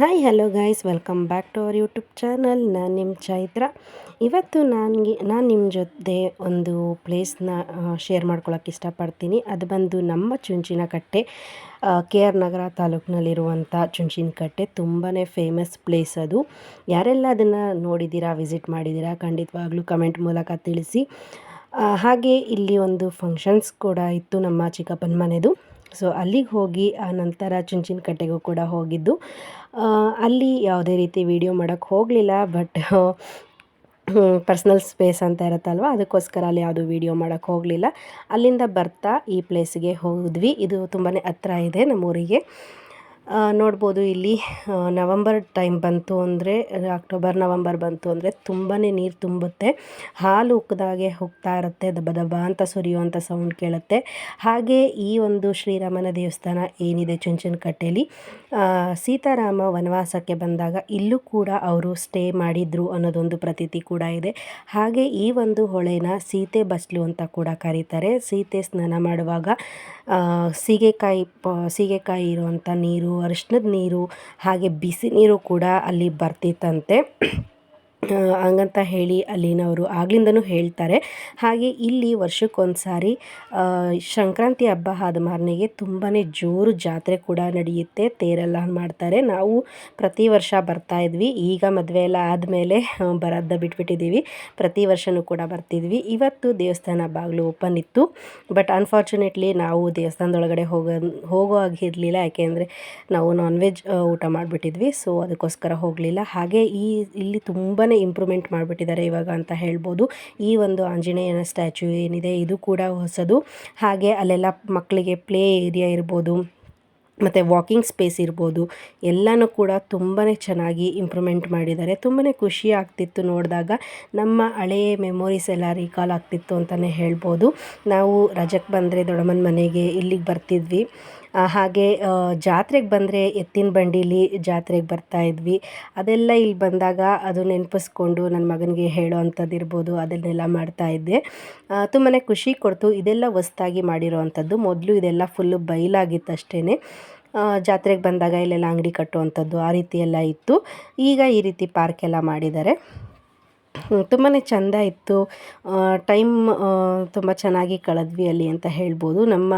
Hi hello guys welcome back to our YouTube channel ನಾನು ನಿಮ್ಮ ಚೈತ್ರ. ಇವತ್ತು ನನಗೆ, ನಾನು ನಿಮ್ಮ ಜೊತೆ ಒಂದು ಪ್ಲೇಸ್ನ ಶೇರ್ ಮಾಡ್ಕೊಳ್ಳೋಕೆ ಇಷ್ಟಪಡ್ತೀನಿ. ಅದು ಬಂದು ನಮ್ಮ ಚುಂಚಿನಕಟ್ಟೆ ಕೆ ಆರ್ ನಗರ ತಾಲೂಕಿನಲ್ಲಿರುವಂಥ ಚುಂಚಿನಕಟ್ಟೆ ತುಂಬಾ ಫೇಮಸ್ ಪ್ಲೇಸ್ ಅದು. ಯಾರೆಲ್ಲ ಅದನ್ನು ನೋಡಿದ್ದೀರಾ ವಿಸಿಟ್ ಮಾಡಿದ್ದೀರಾ ಖಂಡಿತವಾಗ್ಲೂ ಕಮೆಂಟ್ ಮೂಲಕ ತಿಳಿಸಿ. ಹಾಗೆ ಇಲ್ಲಿ ಒಂದು ಫಂಕ್ಷನ್ಸ್ ಕೂಡ ಇತ್ತು ನಮ್ಮ ಚಿಕ್ಕಪ್ಪನ ಮನೆದು. ಸೊ ಅಲ್ಲಿಗೆ ಹೋಗಿ ಆ ನಂತರ ಚುಂಚಿನ ಕಟ್ಟೆಗೂ ಕೂಡ ಹೋಗಿದ್ದು. ಅಲ್ಲಿ ಯಾವುದೇ ರೀತಿ ವೀಡಿಯೋ ಮಾಡೋಕ್ಕೆ ಹೋಗಲಿಲ್ಲ ಬಟ್ ಪರ್ಸ್ನಲ್ ಸ್ಪೇಸ್ ಅಂತ ಇರುತ್ತಲ್ವ, ಅದಕ್ಕೋಸ್ಕರ ಅಲ್ಲಿ ಯಾವುದು ವೀಡಿಯೋ ಮಾಡೋಕ್ಕೆ ಹೋಗಲಿಲ್ಲ. ಅಲ್ಲಿಂದ ಬರ್ತಾ ಈ ಪ್ಲೇಸಿಗೆ ಹೋದ್ವಿ. ಇದು ತುಂಬಾ ಹತ್ರ ಇದೆ ನಮ್ಮೂರಿಗೆ. ನೋಡ್ಬೋದು ಇಲ್ಲಿ ನವಂಬರ್ ಟೈಮ್ ಬಂತು ಅಂದರೆ, ಅಕ್ಟೋಬರ್, ನವಂಬರ್ ಬಂತು ಅಂದರೆ ತುಂಬಾ ನೀರು ತುಂಬುತ್ತೆ. ಹಾಲು ಉಕ್ಕದಾಗೆ ಹೋಗ್ತಾ ಇರುತ್ತೆ ದಬ್ಬ ದಬ್ಬ ಅಂತ ಸುರಿಯುವಂಥ ಸೌಂಡ್ ಕೇಳುತ್ತೆ. ಹಾಗೆ ಈ ಒಂದು ಶ್ರೀರಾಮನ ದೇವಸ್ಥಾನ ಏನಿದೆ ಚುಂಚನಕಟ್ಟೆಯಲ್ಲಿ ಸೀತಾರಾಮ ವನವಾಸಕ್ಕೆ ಬಂದಾಗ ಇಲ್ಲೂ ಕೂಡ ಅವರು ಸ್ಟೇ ಮಾಡಿದರು ಅನ್ನೋದೊಂದು ಪ್ರತೀತಿ ಕೂಡ ಇದೆ. ಹಾಗೆ ಈ ಒಂದು ಹೊಳೆನ ಸೀತೆ ಬಸ್ಲು ಅಂತ ಕೂಡ ಕರೀತಾರೆ. ಸೀತೆ ಸ್ನಾನ ಮಾಡುವಾಗ ಸೀಗೆಕಾಯಿ, ಪ, ಸೀಗೆಕಾಯಿ ಇರುವಂಥ ನೀರು ಅರಿಶಿನದ ನೀರು ಹಾಗೆ ಬಿಸಿ ನೀರು ಕೂಡ ಅಲ್ಲಿ ಬರ್ತಿತ್ತಂತೆ. ಹಂಗಂತ ಹೇಳಿ ಅಲ್ಲಿನವರು ಆಗ್ಲಿಂದನೂ ಹೇಳ್ತಾರೆ. ಹಾಗೆ ಇಲ್ಲಿ ವರ್ಷಕ್ಕೊಂದು ಸಾರಿ ಸಂಕ್ರಾಂತಿ ಹಬ್ಬ ಆದ ಮಾರನೆಗೆ ತುಂಬಾ ಜೋರು ಜಾತ್ರೆ ಕೂಡ ನಡೆಯುತ್ತೆ. ತೇರೆಲ್ಲ ಮಾಡ್ತಾರೆ. ನಾವು ಪ್ರತಿ ವರ್ಷ ಬರ್ತಾ ಇದ್ವಿ. ಈಗ ಮದುವೆ ಎಲ್ಲ ಆದಮೇಲೆ ಬರೋದ ಬಿಟ್ಬಿಟ್ಟಿದ್ದೀವಿ. ಪ್ರತಿ ವರ್ಷವೂ ಕೂಡ ಬರ್ತಿದ್ವಿ. ಇವತ್ತು ದೇವಸ್ಥಾನ ಬಾಗಿಲು ಓಪನ್ ಇತ್ತು. ಬಟ್ ಅನ್ಫಾರ್ಚುನೇಟ್ಲಿ ನಾವು ದೇವಸ್ಥಾನದೊಳಗಡೆ ಹೋಗೋ ಹೋಗೋ ಆಗಿರಲಿಲ್ಲ ಯಾಕೆಂದರೆ ನಾವು ನಾನ್ ವೆಜ್ ಊಟ ಮಾಡಿಬಿಟ್ಟಿದ್ವಿ. ಸೊ, ಅದಕ್ಕೋಸ್ಕರ ಹೋಗಲಿಲ್ಲ. ಹಾಗೆ ಈ, ಇಲ್ಲಿ ತುಂಬಾ ಇಂಪ್ರೂವ್ಮೆಂಟ್ ಮಾಡಿಬಿಟ್ಟಿದ್ದಾರೆ ಇವಾಗ ಅಂತ ಹೇಳ್ಬೋದು. ಈ ಒಂದು ಆಂಜನೇಯನ ಸ್ಟ್ಯಾಚು ಏನಿದೆ, ಇದು ಕೂಡ ಹೊಸದು. ಹಾಗೆ ಅಲ್ಲೆಲ್ಲ ಮಕ್ಕಳಿಗೆ ಪ್ಲೇ ಏರಿಯಾ ಇರ್ಬೋದು, ಮತ್ತು ವಾಕಿಂಗ್ ಸ್ಪೇಸ್ ಇರ್ಬೋದು, ಎಲ್ಲನೂ ಕೂಡ ತುಂಬಾ ಚೆನ್ನಾಗಿ ಇಂಪ್ರೂವ್ಮೆಂಟ್ ಮಾಡಿದ್ದಾರೆ. ತುಂಬಾ ಖುಷಿ ಆಗ್ತಿತ್ತು ನೋಡಿದಾಗ. ನಮ್ಮ ಹಳೆಯ ಮೆಮೊರೀಸ್ ಎಲ್ಲ ರೀಕಾಲ್ ಆಗ್ತಿತ್ತು ಅಂತಲೇ ಹೇಳ್ಬೋದು. ನಾವು ರಜಕ್ಕೆ ಬಂದರೆ ದೊಡ್ಡಮ್ಮನ ಮನೆಗೆ ಇಲ್ಲಿಗೆ ಬರ್ತಿದ್ವಿ. ಹಾಗೆ ಜಾತ್ರೆಗೆ ಬಂದರೆ ಎತ್ತಿನ ಬಂಡೀಲಿ ಜಾತ್ರೆಗೆ ಬರ್ತಾ ಇದ್ವಿ. ಅದೆಲ್ಲ ಇಲ್ಲಿ ಬಂದಾಗ ಅದು ನೆನಪಿಸ್ಕೊಂಡು ನನ್ನ ಮಗನಿಗೆ ಹೇಳೋ ಅಂಥದ್ದು ಇರ್ಬೋದು, ಅದನ್ನೆಲ್ಲ ಮಾಡ್ತಾಯಿದ್ದೆ ತುಂಬಾ ಖುಷಿ ಕೊಡ್ತು. ಇದೆಲ್ಲ ಹೊಸ್ದಾಗಿ ಮಾಡಿರೋ ಅಂಥದ್ದು. ಮೊದಲು ಇದೆಲ್ಲ ಫುಲ್ಲು ಬಯಲಾಗಿತ್ತು ಅಷ್ಟೇ ಜಾತ್ರೆಗೆ ಬಂದಾಗ ಇಲ್ಲೆಲ್ಲ ಅಂಗಡಿ ಕಟ್ಟುವಂಥದ್ದು ಆ ರೀತಿ ಎಲ್ಲ ಇತ್ತು. ಈಗ ಈ ರೀತಿ ಪಾರ್ಕ್ ಎಲ್ಲ ಮಾಡಿದ್ದಾರೆ. ತುಂಬಾ ಚೆಂದ ಇತ್ತು. ಟೈಮ್ ತುಂಬ ಚೆನ್ನಾಗಿ ಕಳೆದ್ವಿ ಅಲ್ಲಿ ಅಂತ ಹೇಳ್ಬೋದು. ನಮ್ಮ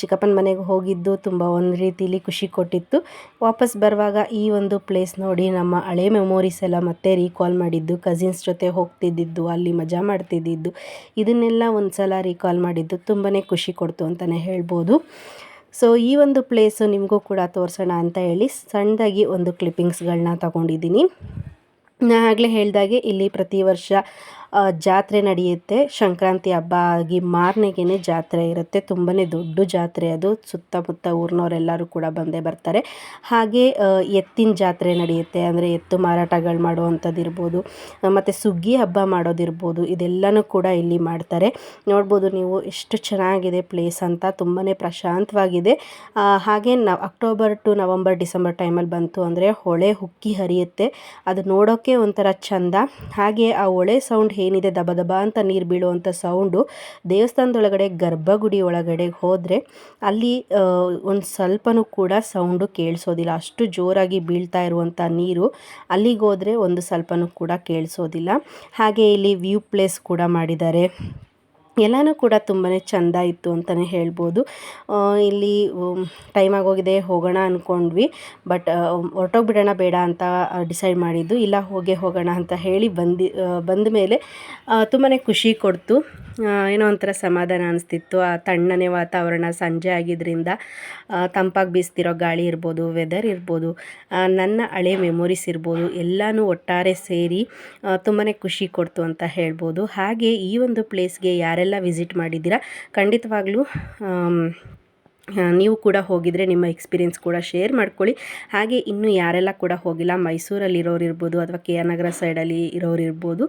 ಚಿಕ್ಕಪ್ಪನ ಮನೆಗೆ ಹೋಗಿದ್ದು ತುಂಬ ಒಂದು ರೀತಿಲಿ ಖುಷಿ ಕೊಟ್ಟಿತ್ತು. ವಾಪಸ್ ಬರುವಾಗ ಈ ಒಂದು ಪ್ಲೇಸ್ ನೋಡಿ ನಮ್ಮ ಹಳೆ ಮೆಮೊರೀಸ್ ಎಲ್ಲ ಮತ್ತೆ ರೀಕಾಲ್ ಮಾಡಿದ್ದು. ಕಸಿನ್ಸ್ ಜೊತೆ ಹೋಗ್ತಿದ್ದಿದ್ದು, ಅಲ್ಲಿ ಮಜಾ ಮಾಡ್ತಿದ್ದಿದ್ದು. ಇದನ್ನೆಲ್ಲ ಒಂದು ಸಲ ರೀಕಾಲ್ ಮಾಡಿದ್ದು ತುಂಬಾ ಖುಷಿ ಕೊಡ್ತು ಅಂತಲೇ ಹೇಳ್ಬೋದು. ಸೊ ಈ ಒಂದು ಪ್ಲೇಸು ನಿಮಗೂ ಕೂಡ ತೋರಿಸೋಣ ಅಂತ ಹೇಳಿ ಸಣ್ಣದಾಗಿ ಒಂದು ಕ್ಲಿಪ್ಪಿಂಗ್ಸ್ಗಳನ್ನ ತಗೊಂಡಿದ್ದೀನಿ. ನಾ ಆಗಲೇ ಹೇಳಿದಾಗೆ ಇಲ್ಲಿ ಪ್ರತಿ ವರ್ಷ ಜಾತ್ರೆ ನಡೆಯುತ್ತೆ. ಸಂಕ್ರಾಂತಿ ಹಬ್ಬ ಆಗಿ ಮಾರನೆಗೇನೆ ಜಾತ್ರೆ ಇರುತ್ತೆ. ತುಂಬಾ ದೊಡ್ಡ ಜಾತ್ರೆ ಅದು. ಸುತ್ತಮುತ್ತ ಊರಿನವರೆಲ್ಲರೂ ಕೂಡ ಬಂದೇ ಬರ್ತಾರೆ. ಹಾಗೆ ಎತ್ತಿನ ಜಾತ್ರೆ ನಡೆಯುತ್ತೆ. ಅಂದರೆ ಎತ್ತು ಮಾರಾಟಗಳು ಮಾಡುವಂಥದ್ದು ಇರ್ಬೋದು ಮತ್ತು ಸುಗ್ಗಿ ಹಬ್ಬ ಮಾಡೋದಿರ್ಬೋದು, ಇದೆಲ್ಲನೂ ಕೂಡ ಇಲ್ಲಿ ಮಾಡ್ತಾರೆ. ನೋಡ್ಬೋದು ನೀವು ಎಷ್ಟು ಚೆನ್ನಾಗಿದೆ ಪ್ಲೇಸ್ ಅಂತ. ತುಂಬಾ ಪ್ರಶಾಂತವಾಗಿದೆ. ಹಾಗೆ ನ ಅಕ್ಟೋಬರ್ ಟು ನವಂಬರ್ ಡಿಸೆಂಬರ್ ಟೈಮಲ್ಲಿ ಬಂತು ಅಂದರೆ ಹೊಳೆ ಹುಕ್ಕಿ ಹರಿಯುತ್ತೆ. ಅದು ನೋಡೋಕ್ಕೆ ಒಂಥರ ಚಂದ. ಹಾಗೆ ಆ ಹೊಳೆ ಸೌಂಡ್ ಏನಿದೆ ದಬ ದಬ ಅಂತ ನೀರು ಬೀಳುವಂಥ ಸೌಂಡು ದೇವಸ್ಥಾನದೊಳಗಡೆ ಗರ್ಭಗುಡಿ ಒಳಗಡೆ ಹೋದರೆ ಅಲ್ಲಿ ಒಂದು ಸ್ವಲ್ಪನೂ ಕೂಡ ಸೌಂಡು ಕೇಳಿಸೋದಿಲ್ಲ. ಅಷ್ಟು ಜೋರಾಗಿ ಬೀಳ್ತಾ ಇರುವಂಥ ನೀರು ಅಲ್ಲಿಗೆ ಹೋದರೆ ಒಂದು ಸ್ವಲ್ಪನೂ ಕೂಡ ಕೇಳಿಸೋದಿಲ್ಲ. ಹಾಗೆ ಇಲ್ಲಿ ವ್ಯೂ ಪ್ಲೇಸ್ ಕೂಡ ಮಾಡಿದ್ದಾರೆ. ಎಲ್ಲನೂ ಕೂಡ ತುಂಬಾ ಚೆಂದ ಇತ್ತು ಅಂತಲೇ ಹೇಳ್ಬೋದು. ಇಲ್ಲಿ ಟೈಮ್ ಆಗೋಗಿದೆ, ಹೋಗೋಣ ಅಂದ್ಕೊಂಡ್ವಿ ಬಟ್ ಹೊರಟೋಗ್ಬಿಡೋಣ ಬೇಡ ಅಂತ ಡಿಸೈಡ್ ಮಾಡಿದ್ದು. ಇಲ್ಲ, ಹೋಗೇ ಹೋಗೋಣ ಅಂತ ಹೇಳಿ ಬಂದು ಬಂದ ಮೇಲೆ ತುಂಬಾ ಖುಷಿ ಕೊಡ್ತು. ಏನೋ ಒಂಥರ ಸಮಾಧಾನ ಅನಿಸ್ತಿತ್ತು. ಆ ತಣ್ಣನೆ ವಾತಾವರಣ, ಸಂಜೆ ಆಗಿದ್ದರಿಂದ ತಂಪಾಗಿ ಬೀಸ್ತಿರೋ ಗಾಳಿ ಇರ್ಬೋದು ವೆದರ್ ಇರ್ಬೋದು ನನ್ನ ಹಳೆ ಮೆಮೊರೀಸ್ ಇರ್ಬೋದು, ಎಲ್ಲನೂ ಒಟ್ಟಾರೆ ಸೇರಿ ತುಂಬಾ ಖುಷಿ ಕೊಡ್ತು ಅಂತ ಹೇಳ್ಬೋದು. ಹಾಗೆ ಈ ಒಂದು ಪ್ಲೇಸ್ಗೆ ಯಾರೆಲ್ಲ ವಿಸಿಟ್ ಮಾಡಿದ್ದೀರಾ. ಖಂಡಿತವಾಗ್ಲೂ ನೀವು ಕೂಡ ಹೋಗಿದರೆ ನಿಮ್ಮ ಎಕ್ಸ್ಪೀರಿಯೆನ್ಸ್ ಕೂಡ ಶೇರ್ ಮಾಡ್ಕೊಳ್ಳಿ. ಹಾಗೆ ಇನ್ನೂ ಯಾರೆಲ್ಲ ಕೂಡ ಹೋಗಿಲ್ಲ ಮೈಸೂರಲ್ಲಿ ಇರೋರು ಇರ್ಬೋದು ಅಥವಾ ಕೆ ಆರ್ ನಗರ ಸೈಡಲ್ಲಿ ಇರೋರು ಇರ್ಬೋದು,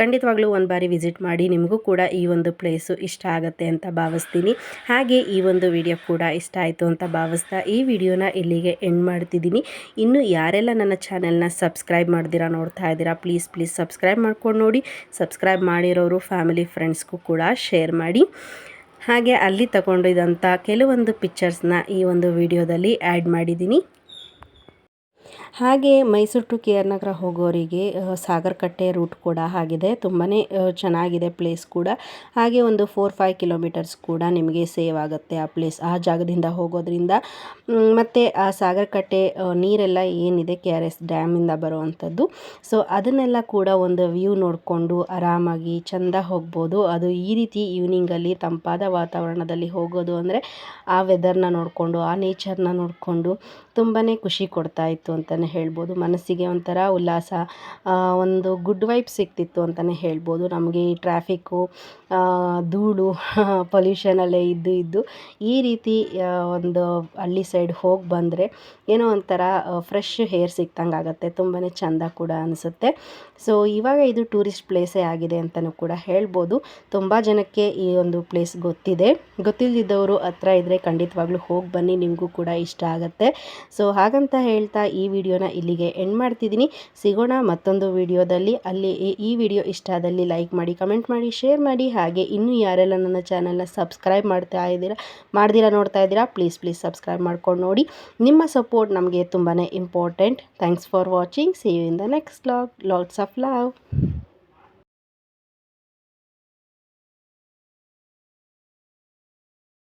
ಖಂಡಿತವಾಗ್ಲೂ ಒಂದು ಬಾರಿ ವಿಸಿಟ್ ಮಾಡಿ ನಿಮಗೂ ಕೂಡ ಈ ಒಂದು ಪ್ಲೇಸು ಇಷ್ಟ ಆಗುತ್ತೆ ಅಂತ ಭಾವಿಸ್ತೀನಿ. ಹಾಗೆ ಈ ಒಂದು ವಿಡಿಯೋ ಕೂಡ ಇಷ್ಟ ಆಯಿತು ಅಂತ ಭಾವಿಸ್ತಾ ಈ ವಿಡಿಯೋನ ಇಲ್ಲಿಗೆ ಎಂಡ್ ಮಾಡ್ತಿದ್ದೀನಿ. ಇನ್ನು ಯಾರೆಲ್ಲ ನನ್ನ ಚಾನೆಲ್ನ ಸಬ್ಸ್ಕ್ರೈಬ್ ಮಾಡ್ದಿರಾ ನೋಡ್ತಾ ಇದ್ದೀರಾ ಪ್ಲೀಸ್ ಪ್ಲೀಸ್ ಸಬ್ಸ್ಕ್ರೈಬ್ ಮಾಡ್ಕೊಂಡು ನೋಡಿ. ಸಬ್ಸ್ಕ್ರೈಬ್ ಮಾಡಿರೋರು ಫ್ಯಾಮಿಲಿ ಫ್ರೆಂಡ್ಸ್ಗೂ ಕೂಡ ಶೇರ್ ಮಾಡಿ. ಹಾಗೆ ಅಲ್ಲಿ ತಗೊಂಡಿದ್ದಂಥ ಕೆಲವೊಂದು ಪಿಕ್ಚರ್ಸ್ನ ಈ ಒಂದು ವಿಡಿಯೋದಲ್ಲಿ ಆ್ಯಡ್ ಮಾಡಿದ್ದೀನಿ ಹಾಗೆ Mysuru to K R Nagar ಹೋಗೋರಿಗೆ ಸಾಗರ್ ಕಟ್ಟೆ ರೂಟ್ ಕೂಡ ಆಗಿದೆ. ತುಂಬಾ ಚೆನ್ನಾಗಿದೆ ಪ್ಲೇಸ್ ಕೂಡ. ಹಾಗೆ ಒಂದು ಫೋರ್ ಫೈವ್ ಕಿಲೋಮೀಟರ್ಸ್ ಕೂಡ ನಿಮಗೆ ಸೇವ್ ಆಗುತ್ತೆ ಆ ಪ್ಲೇಸ್ ಆ ಜಾಗದಿಂದ ಹೋಗೋದ್ರಿಂದ. ಮತ್ತು ಆ ಸಾಗರ್ ಕಟ್ಟೆ ನೀರೆಲ್ಲ ಏನಿದೆ ಕೆ ಆರ್ ಎಸ್ ಡ್ಯಾಮಿಂದ ಬರುವಂಥದ್ದು. ಸೊ ಅದನ್ನೆಲ್ಲ ಕೂಡ ಒಂದು ವ್ಯೂ ನೋಡಿಕೊಂಡು ಆರಾಮಾಗಿ ಚೆಂದ ಹೋಗ್ಬೋದು. ಅದು ಈ ರೀತಿ ಈವ್ನಿಂಗಲ್ಲಿ ತಂಪಾದ ವಾತಾವರಣದಲ್ಲಿ ಹೋಗೋದು ಅಂದರೆ ಆ ವೆದರ್ನ ನೋಡಿಕೊಂಡು, ಆ ನೇಚರ್ನ ನೋಡಿಕೊಂಡು ತುಂಬಾ ಖುಷಿ ಕೊಡ್ತಾ ಇತ್ತು ಅಂತಲೇ ಹೇಳ್ಬೋದು. ಮನಸ್ಸಿಗೆ ಒಂಥರ ಉಲ್ಲಾಸ ಒಂದು ಗುಡ್ ವೈಬ್ ಸಿಗ್ತಿತ್ತು ಅಂತಲೇ ಹೇಳ್ಬೋದು. ನಮಗೆ ಈ ಟ್ರಾಫಿಕ್ಕು ಧೂಳು ಪೊಲ್ಯೂಷನಲ್ಲೇ ಇದ್ದು ಇದ್ದು ಈ ರೀತಿ ಒಂದು ಹಳ್ಳಿ ಸೈಡ್ ಹೋಗಿ ಬಂದರೆ ಏನೋ ಒಂಥರ ಫ್ರೆಶ್ ಹೇರ್ ಸಿಕ್ತಂಗೆ ಆಗುತ್ತೆ. ತುಂಬಾ ಚೆಂದ ಕೂಡ ಅನಿಸುತ್ತೆ. ಸೊ ಇವಾಗ ಇದು ಟೂರಿಸ್ಟ್ ಪ್ಲೇಸೇ ಆಗಿದೆ ಅಂತಲೂ ಕೂಡ ಹೇಳ್ಬೋದು. ತುಂಬ ಜನಕ್ಕೆ ಈ ಒಂದು ಪ್ಲೇಸ್ ಗೊತ್ತಿದೆ. ಗೊತ್ತಿಲ್ಲದಿದ್ದವರು ಹತ್ರ ಇದ್ದರೆ ಖಂಡಿತವಾಗ್ಲೂ ಹೋಗಿ ಬನ್ನಿ. ನಿಮಗೂ ಕೂಡ ಇಷ್ಟ ಆಗುತ್ತೆ. ಸೊ ಹಾಗಂತ ಹೇಳ್ತಾ ಈ ವಿಡಿಯೋನ ಇಲ್ಲಿಗೆ ಎಂಡ್ ಮಾಡ್ತಿದ್ದೀನಿ. ಸಿಗೋಣ ಮತ್ತೊಂದು ವಿಡಿಯೋದಲ್ಲಿ. ಅಲ್ಲಿ ಈ ವಿಡಿಯೋ ಇಷ್ಟ ಆದಲ್ಲಿ ಲೈಕ್ ಮಾಡಿ ಕಮೆಂಟ್ ಮಾಡಿ ಶೇರ್ ಮಾಡಿ. ಹಾಗೆ ಇನ್ನೂ ಯಾರೆಲ್ಲ ನನ್ನ ಚಾನಲ್ನ ಸಬ್ಸ್ಕ್ರೈಬ್ ಮಾಡ್ತಾ ಇದ್ದೀರಾ, ಮಾಡ್ದಿರಾ ನೋಡ್ತಾ ಇದ್ದೀರಾ ಪ್ಲೀಸ್ ಪ್ಲೀಸ್ ಸಬ್ಸ್ಕ್ರೈಬ್ ಮಾಡ್ಕೊಂಡು ನೋಡಿ. ನಿಮ್ಮ ಸಪೋರ್ಟ್ ನಮಗೆ ತುಂಬಾ important thanks for watching see you in the next log lots of love